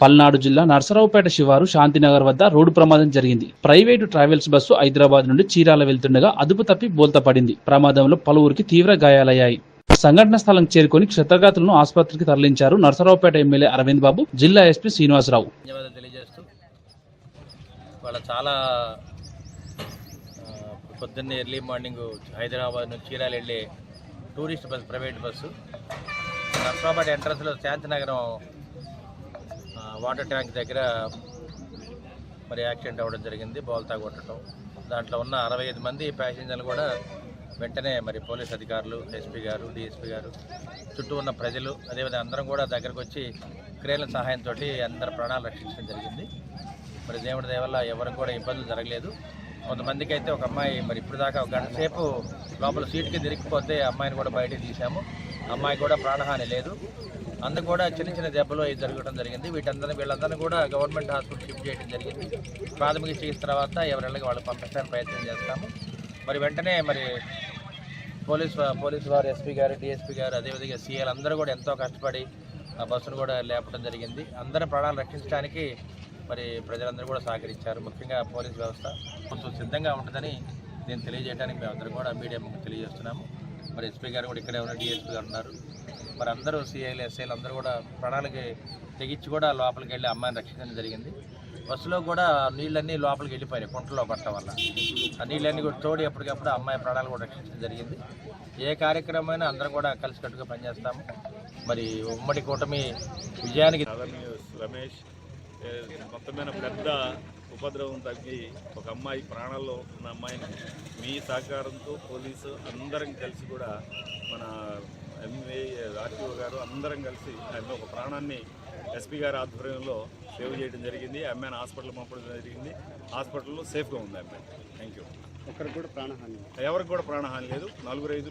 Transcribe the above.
పల్నాడు జిల్లా నర్సరావుపేట శివారు శాంతినగర్ వద్ద రోడ్డు ప్రమాదం జరిగింది. ప్రైవేటు ట్రావెల్స్ బస్సు హైదరాబాద్ నుండి చీరాల వెళ్తుండగా అదుపు తప్పి బోల్తపడింది ప్రమాదంలో పలువురికి తీవ్ర గాయాలయ్యాయి. సంఘటన స్థలం చేరుకొని క్షతగాతులను ఆసుపత్రికి తరలించారు నర్సరావుపేట ఎమ్మెల్యే అరవింద్ బాబు జిల్లా ఎస్పీ శ్రీనివాసరావు. వాళ్ళ చాలా పొద్దున్నే ఎర్లీ మార్నింగ్ హైదరాబాద్ నుంచి చీరాలు వెళ్ళే tourist bus private bus. Narsabad ఎంట్రన్స్లో శాంతినగరం వాటర్ ట్యాంక్ దగ్గర మరి యాక్సిడెంట్ అవ్వడం జరిగింది బోల్తా కొట్టడం దాంట్లో ఉన్న అరవై ఐదు మంది ప్యాసింజర్లు కూడా వెంటనే మరి పోలీస్ అధికారులు ఎస్పీ గారు డిఎస్పీ గారు చుట్టూ ఉన్న ప్రజలు అదేవిధంగా అందరం కూడా దగ్గరకు వచ్చి క్రేన్ల సహాయంతో అందరి ప్రాణాలు రక్షించడం జరిగింది. మరి దేవుడి దేవల్ల ఎవరికి కూడా ఇబ్బందులు జరగలేదు. కొంతమందికి అయితే ఒక అమ్మాయి మరి ఇప్పుడు దాకా ఒక గంట సేపు లోపల సీట్కి తిరిగిపోతే అమ్మాయిని కూడా బయటకు తీసాము అమ్మాయి కూడా ప్రాణహాని లేదు. అందుకు కూడా చిన్న చిన్న దెబ్బలు అవి జరగడం జరిగింది. వీటందరినీ వీళ్ళందరినీ కూడా గవర్నమెంట్ హాస్పిటల్ షిఫ్ట్ చేయడం జరిగింది. ప్రాథమిక చికిత్స తర్వాత ఎవరెళ్ళకి వాళ్ళు పంపించడానికి ప్రయత్నం చేస్తాము. మరి వెంటనే మరి పోలీస్ వా- పోలీస్ వారు ఎస్పీ గారు డిఎస్పీ గారు అదేవిధంగా సీఎల్ అందరూ కూడా ఎంతో కష్టపడి ఆ బస్సును కూడా లేపడం జరిగింది. అందరి ప్రాణాలు రక్షించడానికి మరి ప్రజలందరూ కూడా సహకరించారు. ముఖ్యంగా పోలీస్ వ్యవస్థ కొంచెం సిద్ధంగా ఉంటుందని నేను తెలియజేయడానికి మేము కూడా మీడియా తెలియజేస్తున్నాము. మరి ఎస్పీ గారు కూడా ఇక్కడే ఉన్నారు డిఎస్పీ గారు ఉన్నారు. మరి అందరూ సీఐలు ఎస్ఐలు అందరూ కూడా ప్రాణాలకి తెగించి కూడా లోపలికి వెళ్ళి అమ్మాయిని రక్షించడం జరిగింది. బస్సులో కూడా నీళ్ళన్నీ లోపలికి వెళ్ళిపోయినాయి కుంటలో పట్టడం వల్ల. ఆ నీళ్ళన్నీ కూడా తోడి ఎప్పటికప్పుడు అమ్మాయి ప్రాణాలు కూడా రక్షించడం జరిగింది. ఏ కార్యక్రమమైనా అందరం కూడా కలిసికట్టుగా పనిచేస్తాము. మరి ఉమ్మడి కూటమి విజయానికి రమేష్ మొత్తమైన పెద్ద ఉపద్రవం తగ్గి ఒక అమ్మాయి ప్రాణాల్లో ఉన్న అమ్మాయిని మీ సహకారంతో పోలీసు అందరం కలిసి కూడా మన ఎంఏ ఆర్టీఓ గారు అందరం కలిసి ఆమె ఒక ప్రాణాన్ని ఎస్పీ గారి ఆధ్వర్యంలో సేవ్ చేయడం జరిగింది. అమ్మాయిని హాస్పిటల్ పంపడం జరిగింది. హాస్పిటల్లో సేఫ్గా ఉంది అమ్మాయి థ్యాంక్ యూ ఒక్కరికి కూడా ప్రాణహాని ఎవరికి కూడా ప్రాణహాని లేదు. నలుగురు ఐదు